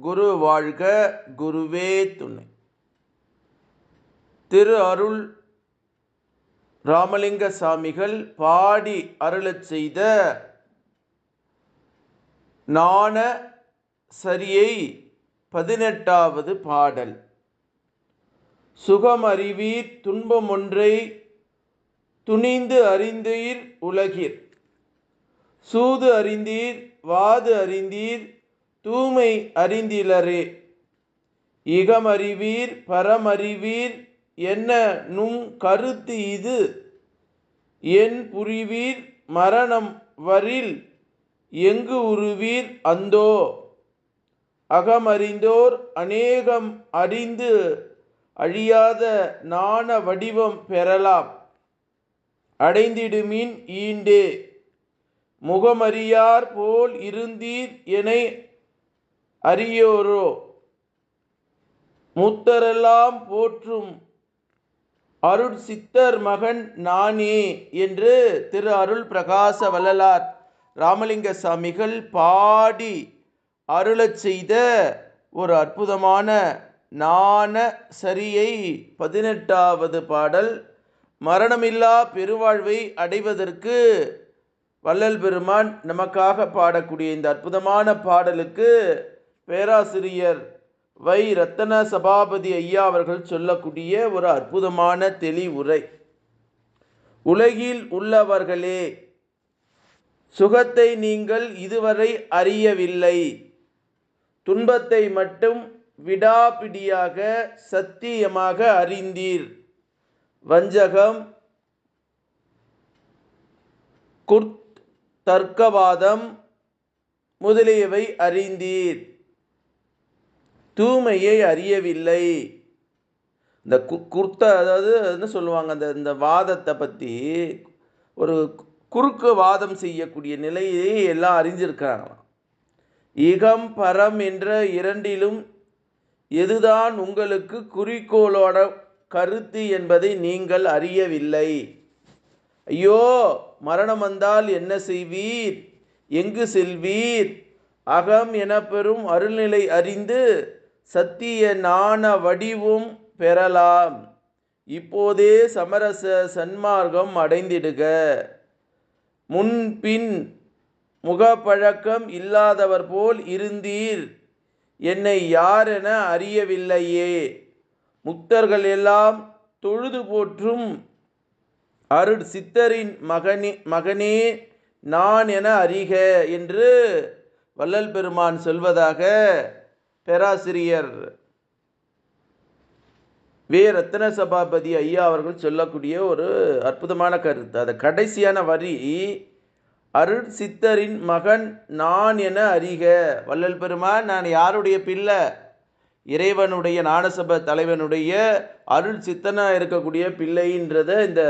குரு வாழ்க குருவே துணை. திரு அருள் ராமலிங்க சாமிகள் பாடி அருளச் செய்த நாண சரியை பதினெட்டாவது பாடல். சுகம் அறிவீர் துன்பம் ஒன்றை துணிந்து அறிந்தீர் உலகிற். சூது அறிந்தீர் வாது அறிந்தீர் தூமை அறிந்திலரே. இகமறிவீர் பரமறிவீர் என்ன நும் கருத்து இது? என் புரிவீர் மரணம் வரில் எங்கு உருவீர் அந்தோ? அகமறிந்தோர் அநேகம் அறிந்து அழியாத நாண வடிவம் பெறலாம். அடைந்திடுமின் ஈண்டே. முகமறியார் போல் இருந்தீர் என அரியோரோ? முத்தரெல்லாம் போற்றும் அருள் சித்தர் மகன் நானே என்று திரு அருள் பிரகாச வள்ளலார் ராமலிங்க சாமிகள் பாடி அருளச் செய்த ஒரு அற்புதமான நாண சரியை பதினெட்டாவது பாடல் மரணமில்லா பெருவாழ்வை அடைவதற்கு வள்ளல் பெருமான் நமக்காக பாடக்கூடிய இந்த அற்புதமான பாடலுக்கு பேராசிரியர் வை. ரத்தன சபாபதி ஐயா அவர்கள் சொல்லக்கூடிய ஒரு அற்புதமான தெளிவுரை. உலகில் உள்ளவர்களே சுகத்தை நீங்கள் இதுவரை அறியவில்லை. துன்பத்தை மட்டும் விடாபிடியாக சத்தியமாக அறிந்தீர். வஞ்சகம் குர்த் தர்க்கவாதம் முதலியவை அறிந்தீர். தூய்மையை அறியவில்லை. இந்த கு குர்த்த அதாவது என்ன சொல்லுவாங்க அந்த இந்த வாதத்தை பற்றி ஒரு குறுக்கு வாதம் செய்யக்கூடிய நிலையை எல்லாம் அறிஞ்சிருக்கிறாங்களாம். இகம் பரம் என்ற இரண்டிலும் எதுதான் உங்களுக்கு குறிக்கோளோட கருத்து என்பதை நீங்கள் அறியவில்லை. ஐயோ மரணம் வந்தால் என்ன செய்வீர்? எங்கு செல்வீர்? அகம் என பெறும் அருள்நிலை அறிந்து சத்திய ஞான வடிவும் பெறலாம். இப்போதே சமரச சன்மார்க்கம் அடைந்திடுக. முன்பின் முகப்பழக்கம் இல்லாதவர் போல் இருந்தீர். என்னை யாரென அறியவில்லையே. முக்தர்கள் எல்லாம் தொழுது போற்றும் அருள் சித்தரின் மகனே மகனே நான் என அறிக என்று வள்ளல் பெருமான் சொல்வதாக பேராசிரியர் வே. ரத்ன சபாபதி ஐயா அவர்கள் சொல்லக்கூடிய ஒரு அற்புதமான கருத்து. அது கடைசியான வரி அருள் சித்தரின் மகன் நான் என அறிக. வள்ளல் பெருமான் நான் யாருடைய பிள்ளை? இறைவனுடைய ஞானசபை தலைவனுடைய அருள் சித்தனாக இருக்கக்கூடிய பிள்ளைன்றத இந்த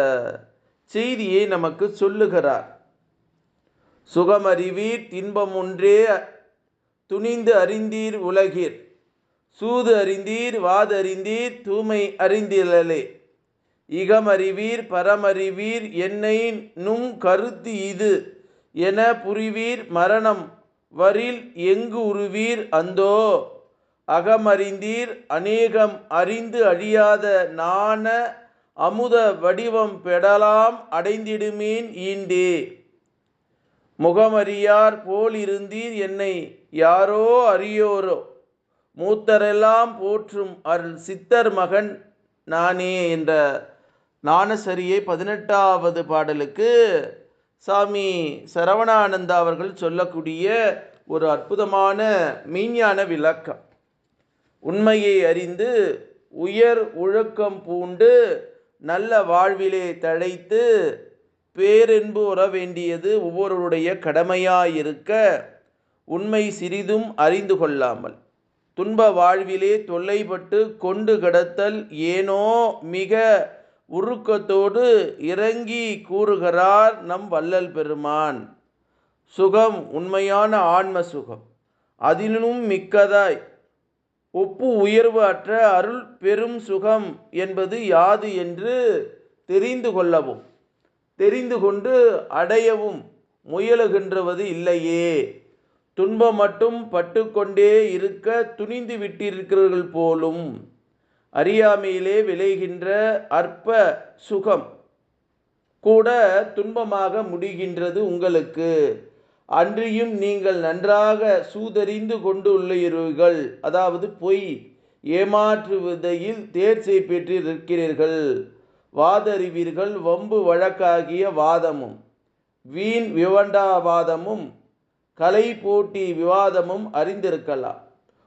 செய்தியை நமக்கு சொல்லுகிறார். சுகமறிவீர் தின்பம் ஒன்றே துணிந்து அறிந்தீர் உலகீர். சூது அறிந்தீர் வாது அறிந்தீர் தூய்மை அறிந்தீர்களே இகமறிவீர் பரமறிவீர் என்னை நும் கருத்து இது என புரிவீர் மரணம் வரில் எங்கு உருவீர் அந்தோ. அகமறிந்தீர் அநேகம் அறிந்து அழியாத நாண அமுத வடிவம் பெடலாம் அடைந்திடுமேன் ஈண்டே. முகமறியார் போல் இருந்தீர் என்னை யாரோ அறியோரோ. மூத்தரெல்லாம் போற்றும் அருள் சித்தர் மகன் நானே என்ற ஞானசரியை பதினெட்டாவது பாடலுக்கு சாமி சரவணானந்தா அவர்கள் சொல்லக்கூடிய ஒரு அற்புதமான மெய்ஞான விளக்கம். உண்மையை அறிந்து உயர் ஒழுக்கம் பூண்டு நல்ல வாழ்விலே தழைத்து பேரென்பு உற வேண்டியது ஒவ்வொருவருடைய கடமையாயிருக்க உண்மை சிறிதும் அறிந்து கொள்ளாமல் துன்ப வாழ்விலே தொல்லைப்பட்டு கொண்டு கடத்தல் ஏனோ மிக உருக்கத்தோடு இறங்கி கூறுகிறார் நம் வள்ளல் பெருமான். சுகம் உண்மையான ஆன்ம சுகம் அதிலும் மிக்கதாய். ஒப்பு உயர்வு அற்ற அருள் பெரும் சுகம் என்பது யாது என்று தெரிந்து கொள்ளவும். தெரிந்து கொண்டு அடையவும் முயலுகின்றவது இல்லையே. துன்பம் மட்டும் பட்டுக்கொண்டே இருக்க துணிந்து விட்டிருக்கிறீர்கள் போலும் அறியாமையிலே விளைகின்ற அற்ப சுகம் கூட துன்பமாக முடிகின்றது உங்களுக்கு. அன்றியும் நீங்கள் நன்றாக சூதறிந்து கொண்டுள்ளீர்கள் அதாவது பொய் ஏமாற்றுவதையில் தேர்ச்சி பெற்றிருக்கிறீர்கள். வாதறிவீர்கள் வம்பு வழக்காகிய வாதமும் வீண் விவண்டாவாதமும் கலை போட்டி விவாதமும் அறிந்திருக்கலாம்.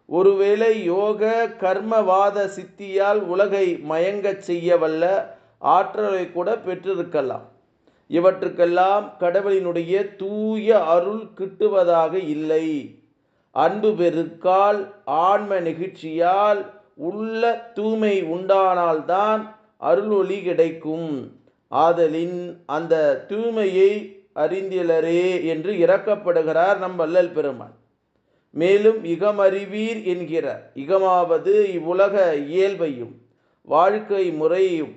ஒருவேளை யோக கர்மவாத சித்தியால் உலகை மயங்கச் செய்யவல்ல ஆற்றலை கூட பெற்றிருக்கலாம். இவற்றுக்கெல்லாம் கடவுளினுடைய தூய அருள் கிட்டுவதாக இல்லை. அன்பு பெருக்கால் ஆன்ம நெகிழ்ச்சியால் உள்ள தூய்மை உண்டானால்தான் அருளொளி கிடைக்கும். ஆதலின் அந்த தூய்மையை அறிந்திலரே என்று இறக்கப்படுகிறார் நம் வல்லல் பெருமான். மேலும் இகமறிவீர் என்கிறார். இகமாவது இவ்வுலக இயல்பையும் வாழ்க்கை முறையும்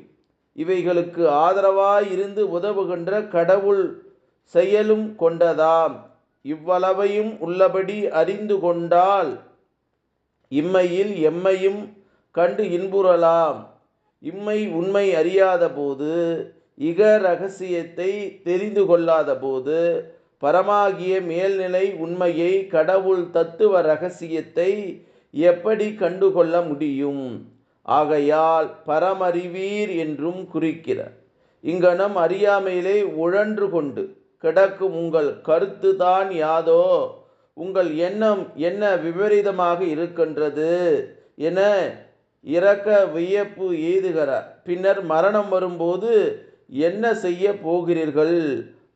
இவைகளுக்கு ஆதரவாய் இருந்து உதவுகின்ற கடவுள் செயலும் கொண்டதாம். இவ்வளவையும் உள்ளபடி அறிந்து கொண்டால் இம்மையில் எம்மையும் கண்டு இன்புறலாம். இம்மை உண்மை அறியாத போது இக ரகசியத்தை தெரிந்து கொள்ளாத போது பரமாகிய மேல்நிலை உண்மையை கடவுள் தத்துவ ரகசியத்தை எப்படி கண்டுகொள்ள முடியும்? ஆகையால் பரமறிவீர் என்றும் குறிக்கிறார். இங்கனம் அறியாமையிலே உழன்று கொண்டு கிடக்கும் உங்கள் கருத்து தான் யாதோ உங்கள் எண்ணம் என்ன விபரீதமாக இருக்கின்றது என இறக்க வியப்பு எய்துகிறார். பின்னர் மரணம் வரும்போது என்ன செய்ய போகிறீர்கள்?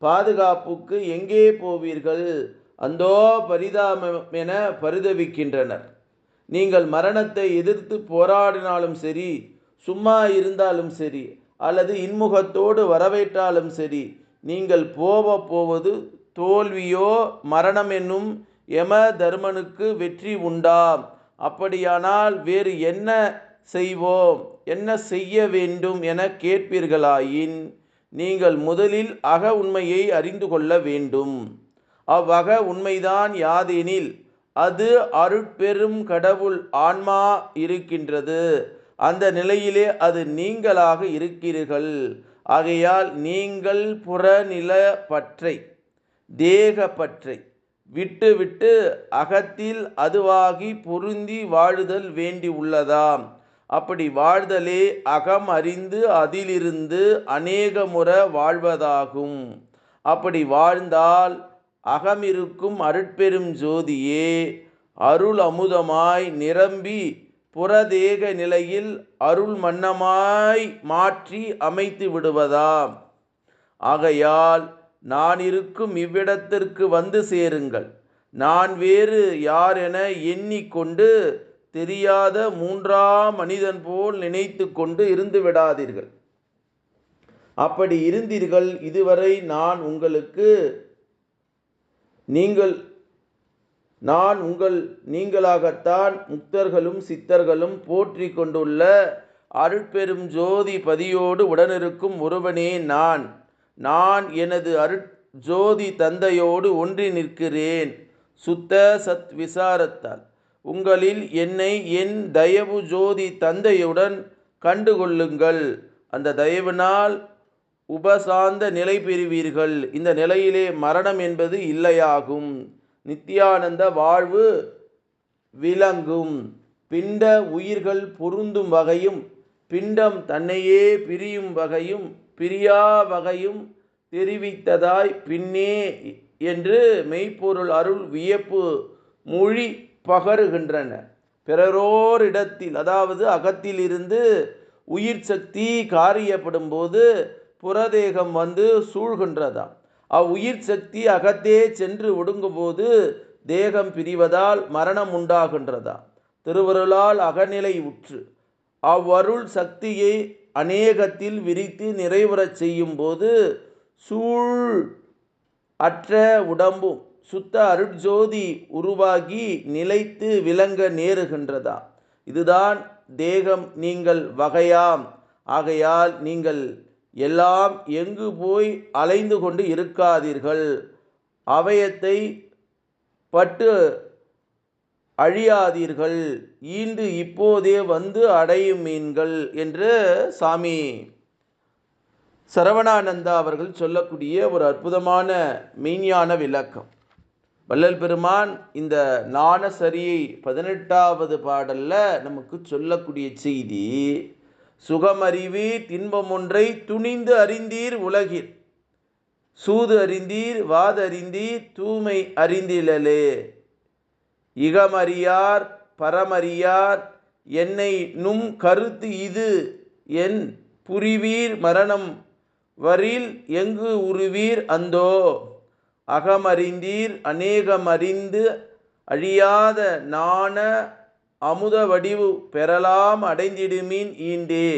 பாதுகாப்புக்கு எங்கே போவீர்கள்? அந்தோ பரிதாபம் என பரிதவிக்கின்றனர். நீங்கள் மரணத்தை எதிர்த்து போராடினாலும் சரி சும்மா இருந்தாலும் சரி அல்லது இன்முகத்தோடு வரவேற்றாலும் சரி நீங்கள் போக போவது தோல்வியோ மரணம் என்னும் யம தர்மனுக்கு வெற்றி உண்டாம். அப்படியானால் வேறு என்ன செய்வோம்? என்ன செய்ய வேண்டும் என கேட்பீர்களாயின்? நீங்கள் முதலில் அக உண்மையை அறிந்து கொள்ள வேண்டும். அவ்வக உண்மைதான் யாதெனில் அது அருட்பெரும் கடவுள் ஆன்மா இருக்கின்றது. அந்த நிலையிலே அது நீங்களாக இருக்கிறீர்கள். ஆகையால் நீங்கள் புறநில பற்றை தேக பற்றை விட்டு விட்டு அகத்தில் அதுவாகி பொருந்தி வாழுதல் வேண்டி உள்ளதாம். அப்படி வாழ்தலே அகம் அறிந்து அதிலிருந்து அநேக முறை வாழ்வதாகும். அப்படி வாழ்ந்தால் அகமிருக்கும் அருட்பெரும் ஜோதியே அருள் அமுதமாய் நிரம்பி புறதேக நிலையில் அருள் மன்னமாய் மாற்றி அமைத்து விடுவதாம். ஆகையால் நான் இருக்கும் இவ்விடத்திற்கு வந்து சேருங்கள். நான் வேறு யார் என எண்ணிக்கொண்டு தெரியாத மூன்றாம் மனிதன் போல் நினைத்து கொண்டு இருந்து விடாதீர்கள். அப்படி இருந்தீர்கள். இதுவரை நான் உங்களுக்கு நீங்கள் நான் உங்கள் நீங்களாகத்தான் முக்தர்களும் சித்தர்களும் போற்றி கொண்டுள்ள அருட்பெரும் ஜோதி பதியோடு உடனிருக்கும் ஒருவனே நான். நான் எனது அருட் ஜோதி தந்தையோடு ஒன்றி நிற்கிறேன். சுத்த சத் விசாரத்தால். உங்களில் என்னை என் தயவு ஜோதி தந்தையுடன் கண்டுகொள்ளுங்கள். அந்த தயவினால் உபசாந்த நிலை பெறுவீர்கள். இந்த நிலையிலே மரணம் என்பது இல்லையாகும். நித்தியானந்த வாழ்வு விளங்கும். பிண்ட உயிர்கள் பொருந்தும் வகையும் பிண்டம் தன்னையே பிரியும் வகையும் பிரியா வகையும் தெரிவித்ததாய் பின்னே என்று மெய்ப்பொருள் அருள் வியப்பு மொழி பகருகின்றன. பிறரோரிடத்தில் அதாவது அகத்திலிருந்து உயிர் சக்தி காரியப்படும் போது புறதேகம் வந்து சூழ்கின்றதாம் அவ்வுயிர் சக்தி அகத்தே சென்று ஒடுங்கும்போது தேகம் பிரிவதால் மரணம் உண்டாகின்றதா? திருவருளால் அகநிலை உற்று. அவ்வருள் சக்தியை அநேகத்தில் விரித்து நிறைவுறச் செய்யும்போது சூழ் அற்ற உடம்பும் சுத்த அருட்ஜோதி உருவாகி நிலைத்து விளங்க நேருகின்றதா? இதுதான் தேகம் நீங்கள் வகையாம். ஆகையால் நீங்கள் எல்லாம் எங்கு போய் அலைந்து கொண்டு இருக்காதீர்கள். அவயத்தை பட்டு அழியாதீர்கள். ஈண்டு இப்போதே வந்து அடையும் மீன்கள் என்று சாமி சரவணானந்தா அவர்கள் சொல்லக்கூடிய ஒரு அற்புதமான மெய்ஞான விளக்கம். வள்ளல் பெருமான் இந்த நாணசரியை பதினெட்டாவது பாடலில் நமக்கு சொல்லக்கூடிய செய்தி சுகமறிவீர் தின்பம் ஒன்றை துணிந்து அறிந்தீர் உலகில் சூது அறிந்தீர் வாதறிந்தீர் தூய்மை அறிந்திலலே. இகமறியார் பரமறியார் என்னை நும் கருத்து இது என் புரிவீர் மரணம் வரில் எங்கு உருவீர் அந்தோ? அகமறிந்தீர் அநேகமறிந்து அழியாத நாண அமுத வடிவு பெறலாம் அடைந்திடுமீன் ஈண்டே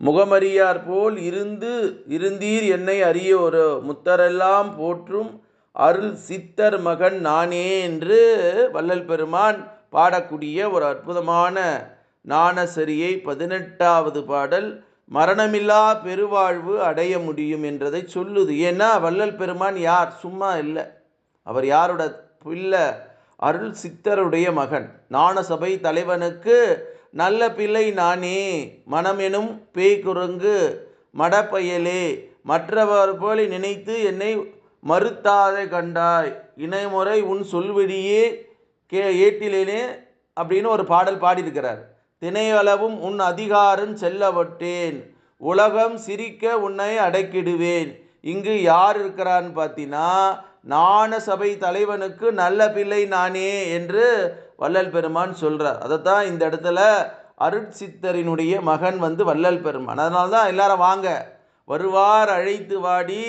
முகமறியார் போல் இருந்து இருந்தீர் என்னை அறியோரோ? முத்தரெல்லாம் போற்றும் அருள் சித்தர் மகன் நானே என்று வள்ளல் பெருமான் பாடக்கூடிய ஒரு அற்புதமான நாணசரியை பதினெட்டாவது பாடல் மரணமில்லா பெருவாழ்வு அடைய முடியும் என்றதை சொல்லுது. ஏன்னா வள்ளல் பெருமான் யார்? சும்மா இல்லை. அவர் யாரோட பிள்ளை? அருள் சித்தருடைய மகன். நாண சபை தலைவனுக்கு நல்ல பிள்ளை நானே மனமெனும் பேய்குரங்கு மடப்பயலே மற்றவர் போல நினைத்து என்னை மறுத்தாதே கண்டாய். இணைமுறை உன் சொல்வெடியே கே ஏட்டிலேனே அப்படின்னு ஒரு பாடல் பாடியிருக்கிறார். திணையளவும் உன் அதிகாரம் செல்லவட்டேன். உலகம் சிரிக்க உன்னை அடக்கிடுவேன். இங்கு யார் இருக்கிறான்னு பார்த்தீங்கன்னா நாண சபை தலைவனுக்கு நல்ல பிள்ளை நானே என்று வள்ளல் பெருமான் சொல்கிறார் அதைத்தான் இந்த இடத்துல அருட்சித்தரினுடைய மகன் வந்து வள்ளல் பெருமான். அதனால தான் எல்லாரும் வாங்க. வருவார் அழைத்து வாடி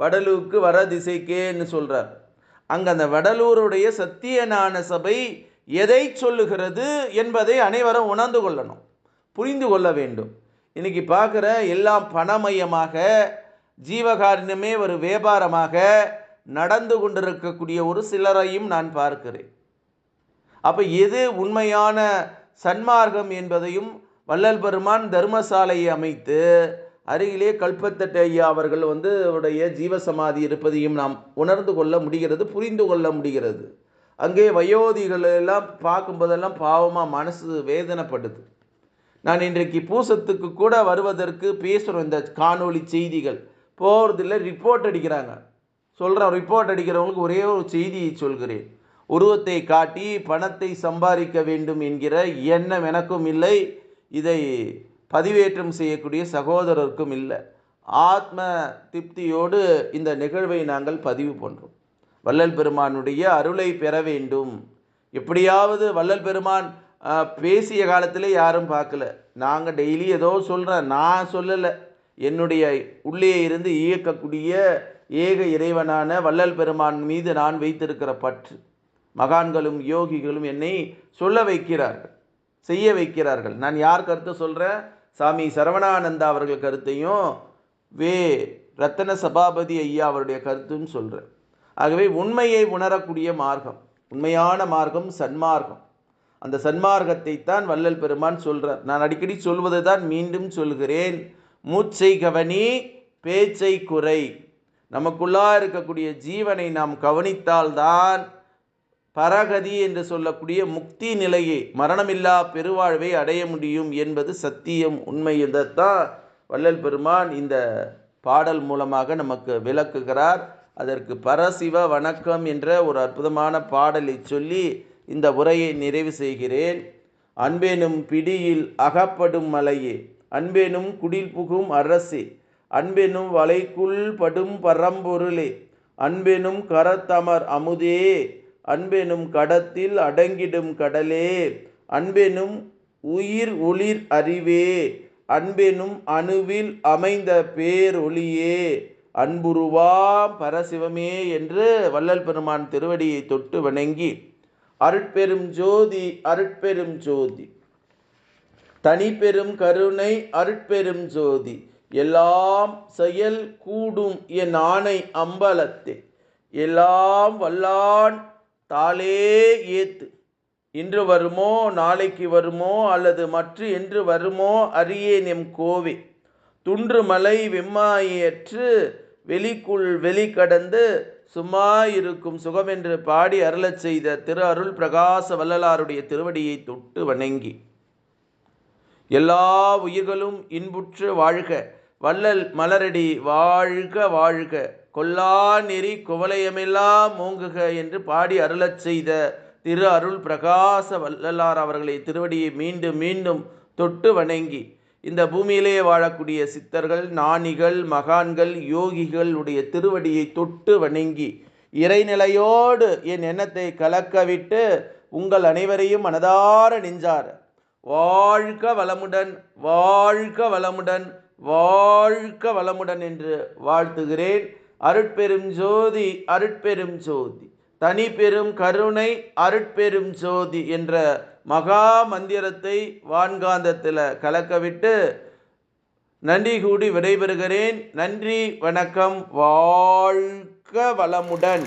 வடலூருக்கு வர திசைக்கேன்னு சொல்கிறார் அங்கே அந்த வடலூருடைய சத்தியஞான சபை எதை சொல்லுகிறது என்பதை அனைவரும் உணர்ந்து கொள்ளணும் புரிந்து கொள்ள வேண்டும். இன்னைக்கு பார்க்குற எல்லாம் பணமயமாக ஜீவகாரணமே ஒரு வியாபாரமாக நடந்து கொண்டிருக்கக்கூடிய ஒரு சிலரையும் நான் பார்க்கிறேன். அப்போ எது உண்மையான சன்மார்க்கம் என்பதையும் வள்ளல் பெருமான் தர்மசாலையை அமைத்து அருகிலே கல்பத்தட்டு ஐயா அவர்கள் வந்து உடைய ஜீவசமாதி இருப்பதையும் நாம் உணர்ந்து கொள்ள முடிகிறது புரிந்து கொள்ள முடிகிறது. அங்கே வயோதிகள் எல்லாம் பார்க்கும்போதெல்லாம் பாவமாக மனசு வேதனைப்படுது. நான் இன்றைக்கு பூசத்துக்கு கூட வருவதற்கு பேசுகிறோம் இந்த காணொளி செய்திகள். போகிறதில்ல ரிப்போர்ட் அடிக்கிறாங்க. சொல்கிறேன் ரிப்போர்ட் அடிக்கிறவங்களுக்கு ஒரே ஒரு செய்தியை சொல்கிறேன். உருவத்தை காட்டி பணத்தை சம்பாதிக்க வேண்டும் என்கிற எண்ணம் எனக்கும் இல்லை. இதை பதிவேற்றம் செய்யக்கூடிய சகோதரருக்கும் இல்லை. ஆத்ம திருப்தியோடு இந்த நிகழ்வை நாங்கள் பதிவு பண்ணுறோம் வள்ளல் பெருமானுடைய அருளை பெற வேண்டும். எப்படியாவது வள்ளல் பெருமான் பேசிய காலத்தில் யாரும் பார்க்கல. நாங்கள் டெய்லி ஏதோ சொல்கிறேன் நான் சொல்லலை. என்னுடைய உள்ளே இருந்து இயக்கக்கூடிய ஏக இறைவனான வள்ளல் பெருமான் மீது நான் வைத்திருக்கிற பற்று. மகான்களும் யோகிகளும் என்னை சொல்ல வைக்கிறார்கள். செய்ய வைக்கிறார்கள். நான் யார் கருத்தை சொல்கிறேன் சாமி சரவணானந்தா அவர்கள் கருத்தையும் வே ரத்தன சபாபதி ஐயா அவருடைய கருத்துன்னு சொல்கிறேன் ஆகவே உண்மையை உணரக்கூடிய மார்க்கம் உண்மையான மார்க்கம் சன்மார்க்கம். அந்த சன்மார்க்கத்தை தான் வள்ளல் பெருமான் சொல்கிறார் நான் அடிக்கடி சொல்வது தான் மீண்டும் சொல்கிறேன். மூச்சை கவனி பேச்சை குறை. நமக்குள்ளா இருக்கக்கூடிய ஜீவனை நாம் கவனித்தால்தான் பரகதி என்று சொல்லக்கூடிய முக்தி நிலையை மரணமில்லா பெருவாழ்வை அடைய முடியும் என்பது சத்தியம் உண்மை என்றதான் வள்ளல் பெருமான் இந்த பாடல் மூலமாக நமக்கு விளக்குகிறார். அதற்கு பரசிவ வணக்கம் என்ற ஒரு அற்புதமான பாடலை சொல்லி இந்த உரையை நிறைவு செய்கிறேன். அன்பெனும் பிடியில் அகப்படும் மலையே அன்பேனும் குடில் புகும் அரசே அன்பெனும் வலைக்குள் படும் பரம்பொருளே அன்பெனும் கரத்தமர் அமுதே அன்பெனும் கடத்தில் அடங்கிடும் கடலே. அன்பெனும் உயிர் ஒளிர் அறிவே. அன்பெனும் அணுவில் அமைந்த பேரொளியே. அன்புருவாம் பரசிவமே என்று வள்ளல் பெருமான் திருவடியை தொட்டு வணங்கி அருட்பெரும் ஜோதி அருட்பெரும் ஜோதி. தனிப்பெரும் கருணை அருட்பெரும் ஜோதி. எல்லாம் செயல் கூடும் என் ஆணை அம்பலத்தே. எல்லாம் வல்லான் தாளே ஏத்து. இன்று வருமோ நாளைக்கு வருமோ அல்லது மற்ற என்று வருமோ அறியேன் எம் கோவே. துன்று மலை வெம்மாயற்று வெளிக்குள் வெளி கடந்து சும்மா இருக்கும் சுகமென்று பாடி அருளச் செய்த திரு அருள் பிரகாச வள்ளலாருடைய திருவடியை தொட்டு வணங்கி. எல்லா உயிர்களும் இன்புற்று வாழ்க வள்ளல் மலரடி வாழ்க வாழ்க. கொல்லா நெறி குவலயமெல்லாம் மூங்குக என்று பாடி அருளச் செய்த திரு அருள் பிரகாச வல்லலார் அவர்களை திருவடியை மீண்டும் மீண்டும் தொட்டு வணங்கி இந்த பூமியிலே வாழக்கூடிய சித்தர்கள் நாணிகள் மகான்கள் யோகிகளுடைய திருவடியை தொட்டு வணங்கி இறைநிலையோடு என் எண்ணத்தை கலக்கவிட்டு உங்கள் அனைவரையும் மனதார நெஞ்சார். வாழ்க வளமுடன் வாழ்க வளமுடன் வாழ்க வளமுடன் என்று வாழ்த்துகிறேன். அருட்பெரும் ஜோதி அருட்பெரும் ஜோதி. தனி பெரும் கருணை அருட்பெரும் ஜோதி என்ற மகா மந்திரத்தை வான்காந்தத்தில் கலக்கவிட்டு நன்றி கூடி விடைபெறுகிறேன். நன்றி வணக்கம் வாழ்க வளமுடன்.